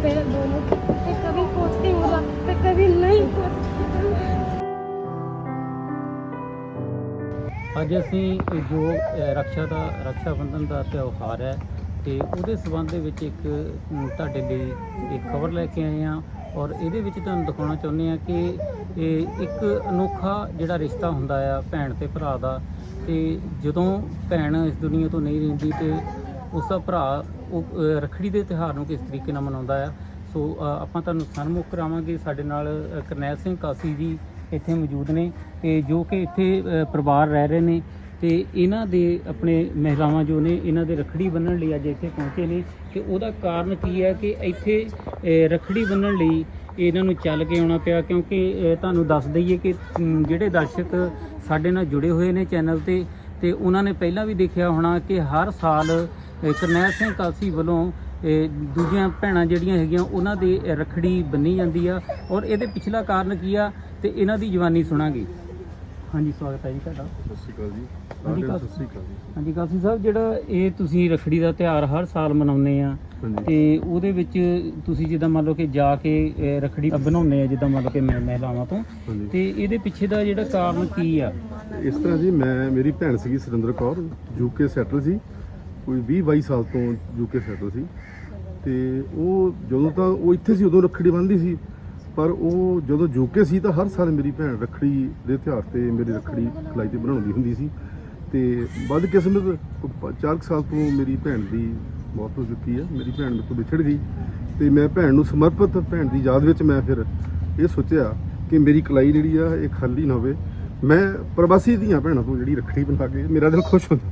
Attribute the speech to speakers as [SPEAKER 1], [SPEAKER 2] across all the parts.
[SPEAKER 1] पैर दोनों मैं कभी पहुंचती हूँ वहाँ पे कभी नहीं पहुंचती
[SPEAKER 2] ਅੱਜ ਅਸੀਂ ਇਹ ਜੋ ਅ, ਰਕਸ਼ਾ ਦਾ ਰਕਸ਼ਾ ਬੰਧਨ ਦਾ ਤਿਉਹਾਰ ਹੈ ਤੇ ਉਹਦੇ ਸਬੰਧ ਦੇ ਵਿੱਚ ਇੱਕ ਅਮ, ਤੁਹਾਡੇ ਲਈ ਇੱਕ ਖਬਰ ਲੈ ਕੇ ਆਏ ਹਾਂ ਔਰ ਇਹਦੇ ਵਿੱਚ ਤੁਹਾਨੂੰ ਦਿਖਾਉਣਾ ਚਾਹੁੰਦੇ ਹਾਂ ਕਿ ਇਹ ਇੱਕ ਅਨੋਖਾ ਜਿਹੜਾ ਰਿਸ਼ਤਾ ਹੁੰਦਾ ਆ ਭੈਣ ਤੇ ਭਰਾ ਦਾ ਤੇ ਜਦੋਂ ਭੈਣ ਇਸ ਦੁਨੀਆ ਤੋਂ ਨਹੀਂ ਰਹਿੰਦੀ ਤੇ ਉਸ ਦਾ ਭਰਾ ਉਹ ਅ, ਰੱਖੜੀ ਦੇ ਤਿਉਹਾਰ ਨੂੰ ਕਿਸ ਤਰੀਕੇ ਨਾਲ ਮਨਾਉਂਦਾ ਆ? ਸੋ ਆਪਾਂ ਤੁਹਾਨੂੰ ਸਨਮੁਖ ਕਰਾਵਾਂਗੇ। ਸਾਡੇ ਨਾਲ ਕਰਨੈਲ ਸਿੰਘ ਕਾਸੀ ਜੀ ਇੱਥੇ ਮੌਜੂਦ ਨੇ ਤੇ ਜੋ ਕਿ ਇੱਥੇ ਪਰਿਵਾਰ ਰਹਿ ਰਹੇ ਨੇ ਤੇ ਇਹਨਾਂ ਦੇ ਆਪਣੇ ਮਹਿਲਾਵਾਂ ਜੋ ਨੇ ਇਹਨਾਂ ਦੇ ਰਖੜੀ ਬੰਨਣ ਲਈ ਅੱਜ ਇੱਥੇ ਪਹੁੰਚੇ ਨੇ ਤੇ ਉਹਦਾ ਕਾਰਨ ਕੀ ਹੈ ਕਿ ਇੱਥੇ ਅ, ਰਖੜੀ ਬੰਨਣ ਲਈ ਇਹਨਾਂ ਨੂੰ ਚੱਲ ਕੇ ਆਉਣਾ ਪਿਆ ਕਿਉਂਕਿ ਤੁਹਾਨੂੰ ਦੱਸ ਦਈਏ ਕਿ ਜਿਹੜੇ ਦਰਸ਼ਕ ਸਾਡੇ ਨਾਲ ਜੁੜੇ ਹੋਏ ਨੇ ਚੈਨਲ ਤੇ ਤੇ ਉਹਨਾਂ ਨੇ ਪਹਿਲਾਂ ਵੀ ਦੇਖਿਆ ਹੋਣਾ ਕਿ ਹਰ ਸਾਲ ਕਰਨੈਲ ਸਿੰਘ ਕਾਲਸੀ ਵੱਲੋਂ ਦੂਜੀਆਂ ਭੈਣਾਂ ਜਿਹੜੀਆਂ ਹੈਗੀਆਂ ਉਹਨਾਂ ਦੇ ਰਖੜੀ ਬੰਨੀ ਜਾਂਦੀ ਆ ਔਰ ਇਹਦੇ ਪਿਛਲਾ ਕਾਰਨ ਕੀ ਆ ਤੇ ਇਹਨਾਂ ਦੀ ਜਵਾਨੀ ਸੁਣਾਂਗੇ। ਹਾਂਜੀ ਸਵਾਗਤ ਹੈ ਜੀ ਤੁਹਾਡਾ।
[SPEAKER 3] ਸਤਿ ਸ਼੍ਰੀ ਅਕਾਲ ਜੀ।
[SPEAKER 2] ਹਾਂਜੀ,
[SPEAKER 3] ਸਤਿ ਸ਼੍ਰੀ ਅਕਾਲ ਜੀ।
[SPEAKER 2] ਹਾਂਜੀ ਕਾਸੀ ਸਾਹਿਬ ਜਿਹੜਾ ਇਹ ਤੁਸੀਂ ਰਖੜੀ ਦਾ ਤਿਉਹਾਰ ਹਰ ਸਾਲ ਮਨਾਉਂਦੇ ਆ ਤੇ ਉਹਦੇ ਵਿੱਚ ਤੁਸੀਂ ਜਿੱਦਾਂ ਮੰਨ ਲਓ ਕਿ ਜਾ ਕੇ ਰੱਖੜੀ ਬਣਾਉਂਦੇ ਆ ਜਿੱਦਾਂ ਮੰਨ ਲਓ ਕਿ ਮਹਿ- ਮਹਿਲਾਵਾਂ ਤੋਂ ਤੇ ਇਹਦੇ ਪਿੱਛੇ ਦਾ ਜਿਹੜਾ ਕਾਰਨ ਕੀ ਆ?
[SPEAKER 3] ਇਸ ਤਰ੍ਹਾਂ ਜੀ ਮੈਂ ਮੇਰੀ ਭੈਣ ਸੀਗੀ ਸੁਰਿੰਦਰ ਕੌਰ ਯੂਕੇ ਸੈਟਲ ਸੀ ਕੋਈ 20 22 ਸਾਲ ਤੋਂ ਯੂਕੇ ਸੈਟਲ ਸੀ। ਤੇ ਉਹ ਜਦੋਂ ਤਾਂ ਉਹ ਇੱਥੇ ਸੀ, ਉਦੋਂ ਰੱਖੜੀ ਬੰਨ੍ਹਦੀ ਸੀ। ਪਰ ਉਹ ਜਦੋਂ ਯੂਕੇ ਸੀ ਤਾਂ ਹਰ ਸਾਲ ਮੇਰੀ ਭੈਣ ਰੱਖੜੀ ਦੇ ਤਿਉਹਾਰ ਤੇ ਮੇਰੀ ਰੱਖੜੀ ਖਲਾਈ ਤੇ ਬਣਾਉਂਦੀ ਹੁੰਦੀ ਸੀ। ਤੇ ਵੱਧ ਕਿਸਮਤ 4 ਸਾਲ ਤੋਂ ਮੇਰੀ ਭੈਣ ਦੀ ਮੌਤ ਹੋ ਚੁੱਕੀ ਹੈ। ਮੇਰੀ ਭੈਣ ਮੇਰੇ ਤੋਂ ਵਿਛੜ ਗਈ ਤੇ ਮੈਂ ਭੈਣ ਨੂੰ ਸਮਰਪਿਤ, ਭੈਣ ਦੀ ਯਾਦ ਵਿੱਚ ਮੈਂ ਫਿਰ ਇਹ ਸੋਚਿਆ ਕਿ ਮੇਰੀ ਕਲਾਈ ਜਿਹੜੀ ਆ, ਇਹ ਖਾਲੀ ਨਾ ਹੋਵੇ। ਮੈਂ ਪ੍ਰਵਾਸੀ ਦੀਆਂ ਭੈਣਾਂ ਤੋਂ ਜਿਹੜੀ ਰੱਖੜੀ ਬਣਾ ਕੇ ਮੇਰਾ ਦਿਲ ਖੁਸ਼ ਹੁੰਦਾ।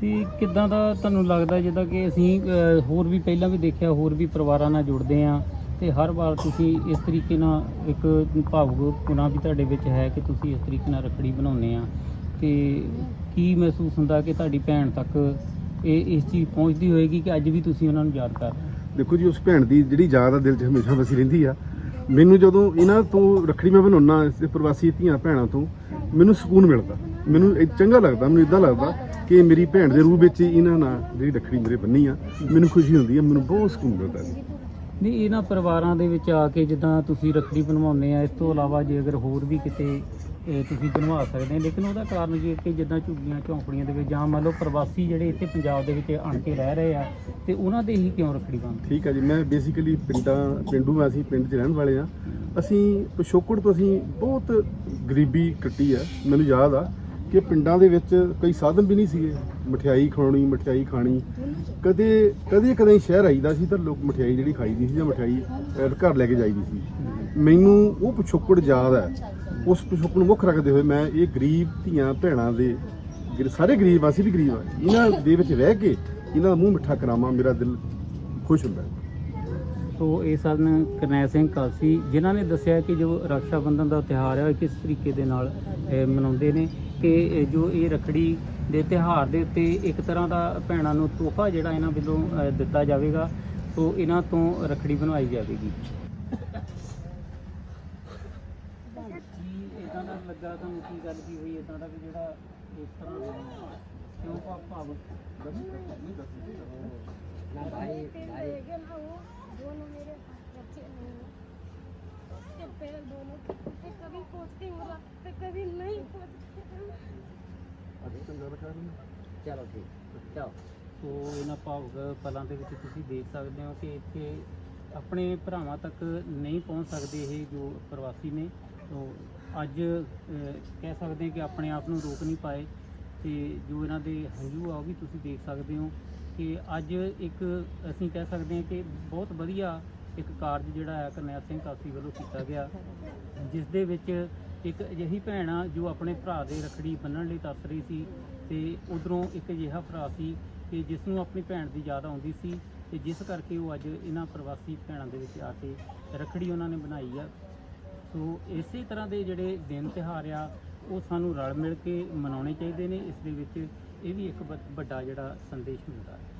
[SPEAKER 2] ਤੇ ਕਿੱਦਾਂ ਦਾ ਤੁਹਾਨੂੰ ਲੱਗਦਾ ਜਿੱਦਾਂ ਕਿ ਅਸੀਂ ਅ, ਹੋਰ ਵੀ ਪਹਿਲਾਂ ਵੀ ਦੇਖਿਆ ਹੋਰ ਵੀ ਪਰਿਵਾਰਾਂ ਨਾਲ ਜੁੜਦੇ ਆ ਤੇ ਹਰ ਵਾਰ ਤੁਸੀਂ ਇਸ ਤਰੀਕੇ ਨਾਲ ਇੱਕ ਭਾਵੁਕ ਗੁਣਾ ਵੀ ਤੁਹਾਡੇ ਵਿੱਚ ਹੈ ਕਿ ਤੁਸੀਂ ਇਸ ਤਰੀਕੇ ਨਾਲ ਰੱਖੜੀ ਬਣਾਉਂਦੇ ਆ ਤੇ ਕੀ ਮਹਿਸੂਸ ਹੁੰਦਾ ਕਿ ਤੁਹਾਡੀ ਭੈਣ ਤੱਕ ਇਹ ਇਸ ਚੀਜ਼ ਪਹੁੰਚਦੀ ਹੋਏਗੀ ਕਿ ਅੱਜ ਵੀ ਤੁਸੀਂ ਉਹਨਾਂ ਨੂੰ ਯਾਦ ਕਰ ਰਹੇ ਹੋ?
[SPEAKER 3] ਦੇਖੋ ਜੀ ਉਸ ਭੈਣ ਦੀ ਜਿਹੜੀ ਯਾਦ ਆ ਦਿਲ 'ਚ ਹਮੇਸ਼ਾ ਵਸੀ ਰਹਿੰਦੀ ਆ। ਮੈਨੂੰ ਜਦੋਂ ਇਹਨਾਂ ਤੋਂ ਰੱਖੜੀ ਮੈਂ ਬਣਾਉਣਾ ਇਸ ਪ੍ਰਵਾਸੀ ਧੀਆਂ ਭੈਣਾਂ ਤੋਂ ਮੈਨੂੰ ਸਕੂਨ ਮਿਲਦਾ। ਮੈਨੂੰ ਇਹ ਚੰਗਾ ਲੱਗਦਾ ਮੈਨੂੰ ਇਦਾਂ ਲੱਗਦਾ ਕਿ ਮੇਰੀ ਭੈਣ ਦੇ ਰੂਪ ਵਿੱਚ ਹੀ ਇਹਨਾਂ ਨਾਲ ਜਿਹੜੀ ਰੱਖੜੀ ਮੇਰੇ ਬੰਨੀ ਆ ਮੈਨੂੰ ਖੁਸ਼ੀ ਹੁੰਦੀ ਆ ਮੈਨੂੰ ਬਹੁਤ ਸਕੂਨ ਮਿਲਦਾ ਜੀ।
[SPEAKER 2] ਨਹੀਂ ਇਹਨਾਂ ਪਰਿਵਾਰਾਂ ਦੇ ਵਿੱਚ ਆ ਕੇ ਜਿੱਦਾਂ ਤੁਸੀਂ ਰੱਖੜੀ ਬਣਵਾਉਂਦੇ ਆ ਇਸ ਤੋਂ ਇਲਾਵਾ ਜੇ ਅਗਰ ਹੋਰ ਵੀ ਕਿਤੇ ਇਹ ਤੁਸੀਂ ਬਣਵਾ ਸਕਦੇ ਆ ਲੇਕਿਨ ਉਹਦਾ ਕਾਰਨ ਜੇ ਕਿ ਜਿੱਦਾਂ ਝੁੱਗੀਆਂ ਝੌਂਪੜੀਆਂ ਦੇ ਵਿੱਚ ਜਾਂ ਮੰਨ ਲਓ ਪ੍ਰਵਾਸੀ ਜਿਹੜੇ ਇੱਥੇ ਪੰਜਾਬ ਦੇ ਵਿੱਚ ਆਣ ਕੇ ਰਹਿ ਰਹੇ ਆ ਤੇ ਉਹਨਾਂ ਦੇ ਹੀ ਕਿਉਂ ਰੱਖੜੀ ਬੰਨ੍ਹਦੇ
[SPEAKER 3] ਠੀਕ ਹੈ ਜੀ ਮੈਂ ਬੇਸਿਕਲੀ ਪਿੰਡਾਂ ਪਿੰਡੂ ਆ ਅਸੀਂ ਪਿੰਡ 'ਚ ਰਹਿਣ ਵਾਲੇ ਆ। ਅਸੀਂ ਪਿਛੋਕੜ ਤੋਂ ਅਸੀਂ ਬਹੁਤ ਗਰੀਬੀ ਕੱਟੀ ਆ ਮੈਨੂੰ ਯਾਦ ਆ। ਕਿ ਪਿੰਡਾਂ ਦੇ ਵਿੱਚ ਕਈ ਸਾਧਨ ਵੀ ਨਹੀਂ ਸੀਗੇ। ਮਠਿਆਈ ਖਾਣੀ ਮਠਿਆਈ ਖਾਣੀ। ਕਦੇ ਕਦੇ ਕਦੇ ਸ਼ਹਿਰ ਆਈਦਾ ਸੀ ਤਾਂ ਲੋਕ ਮਠਿਆਈ ਜਿਹੜੀ ਖਾਈਦੀ ਸੀ ਜਾਂ ਮਠਿਆਈ ਅਹ, ਘਰ ਲੈ ਕੇ ਜਾਈਦੀ ਸੀ। ਮੈਨੂੰ ਉਹ ਪਿਛੋਕੜ ਯਾਦ ਹੈ। ਉਸ ਪਿਛੋਕੜ ਨੂੰ ਮੁੱਖ ਰੱਖਦੇ ਹੋਏ ਮੈਂ ਇਹ ਗਰੀਬ ਧੀਆਂ ਭੈਣਾਂ ਦੇ ਜਿਹੜੇ ਸਾਰੇ ਗਰੀਬ ਆ, ਅਸੀਂ ਵੀ ਗਰੀਬ ਆ। ਇਹਨਾਂ ਦੇ ਵਿੱਚ ਰਹਿ ਕੇ ਇਹਨਾਂ ਦਾ ਮੂੰਹ ਮਿੱਠਾ ਕਰਾਵਾਂ ਮੇਰਾ ਦਿਲ ਖੁਸ਼ ਹੁੰਦਾ ਹੈ।
[SPEAKER 2] ਸੋ ਇਹ ਸਨ ਕਰਨੈਲ ਸਿੰਘ ਕਾਲਸੀ, ਜਿਨ੍ਹਾਂ ਨੇ ਦੱਸਿਆ ਕਿ ਜੋ ਰਕਸ਼ਾ ਬੰਧਨ ਦਾ ਤਿਉਹਾਰ ਹੈ ਉਹ ਕਿਸ ਤਰੀਕੇ ਦੇ ਨਾਲ ਮਨਾਉਂਦੇ ਨੇ ਕਿ ਜੋ ਇਹ ਰਖੜੀ ਦੇ ਤਿਉਹਾਰ ਦੇ ਉੱਤੇ ਇੱਕ ਤਰ੍ਹਾਂ ਦਾ ਭੈਣਾਂ ਨੂੰ ਤੋਹਫਾ ਜਿਹੜਾ ਇਹਨਾਂ ਵੱਲੋਂ ਦਿੱਤਾ ਜਾਵੇਗਾ, ਸੋ ਇਹਨਾਂ ਤੋਂ ਰਖੜੀ ਬਣਵਾਈ ਜਾਵੇਗੀ। ਕੀ ਇਦਾਂ ਦਾ ਲੱਗਾ ਤੁਹਾਨੂੰ ਕੀ ਗੱਲ ਕੀ ਹੋਈ ਇਦਾਂ ਦਾ ਵੀ ਜਿਹੜਾ ਇਸ ਤਰ੍ਹਾਂ ਦਾ ਕਿਉਂ ਭਾਵ ਭਾਵ?
[SPEAKER 1] तीन रहेंगे ना वो दोनों मेरे बच्चे नहीं हैं उसके पैर दोनों मैं कभी पहुंचती हूँ वहाँ पे कभी नहीं पहुंचती
[SPEAKER 2] ਚਲੋ ਠੀਕ ਚਲੋ ਸੋ ਇਹਨਾਂ ਭਾਵੁਕ ਪਲਾਂ ਦੇ ਵਿੱਚ ਤੁਸੀਂ ਦੇਖ ਸਕਦੇ ਹੋ ਕਿ ਇੱਥੇ ਆਪਣੇ ਭਰਾਵਾਂ ਤੱਕ ਨਹੀਂ ਪਹੁੰਚ ਸਕਦੇ ਇਹ ਜੋ ਪ੍ਰਵਾਸੀ ਨੇ ਸੋ ਅੱਜ ਅਹ, ਕਹਿ ਸਕਦੇ ਹਾਂ ਕਿ ਆਪਣੇ ਆਪ ਨੂੰ ਰੋਕ ਨਹੀਂ ਪਾਏ ਤੇ ਜੋ ਇਹਨਾਂ ਦੇ ਹੰਝੂ ਆ ਉਹ ਵੀ ਤੁਸੀਂ ਦੇਖ ਸਕਦੇ ਹੋ ਕਿ ਅੱਜ ਇੱਕ ਅਸੀਂ ਕਹਿ ਸਕਦੇ ਹਾਂ ਕਿ ਬਹੁਤ ਵਧੀਆ ਇੱਕ ਕਾਰਜ ਜਿਹੜਾ ਹੈ ਕਰਨੈਲ ਸਿੰਘ ਕਾਸੀ ਵੱਲੋਂ ਕੀਤਾ ਗਿਆ। ਜਿਸ ਦੇ ਵਿੱਚ ਇੱਕ ਅਜਿਹੀ ਭੈਣ ਆ ਜੋ ਆਪਣੇ ਭਰਾ ਦੇ ਰਖੜੀ ਬੰਨਣ ਲਈ ਤਰਸ ਰਹੀ ਸੀ ਤੇ ਉਧਰੋਂ ਇੱਕ ਅਜਿਹਾ ਭਰਾ ਸੀ ਕਿ ਜਿਸ ਨੂੰ ਆਪਣੀ ਭੈਣ ਦੀ ਯਾਦ ਆਉਂਦੀ ਸੀ ਤੇ ਜਿਸ ਕਰਕੇ ਉਹ ਅੱਜ ਇਹਨਾਂ ਪ੍ਰਵਾਸੀ ਭੈਣਾਂ ਦੇ ਵਿੱਚ ਆ ਕੇ ਰਖੜੀ ਉਹਨਾਂ ਨੇ ਬਣਾਈ ਆ। ਸੋ ਇਸੇ ਤਰ੍ਹਾਂ ਦੇ ਜਿਹੜੇ ਦਿਨ ਤਿਉਹਾਰ ਆ, ਉਹ ਸਾਨੂੰ ਰਲ ਮਿਲ ਕੇ ਮਨਾਉਣੇ ਚਾਹੀਦੇ ਨੇ। ਇਸ ਦੇ ਵਿੱਚ ਇਹ ਵੀ ਇੱਕ ਵੱਡਾ ਜਿਹੜਾ ਸੰਦੇਸ਼ ਮਿਲਦਾ ਹੈ।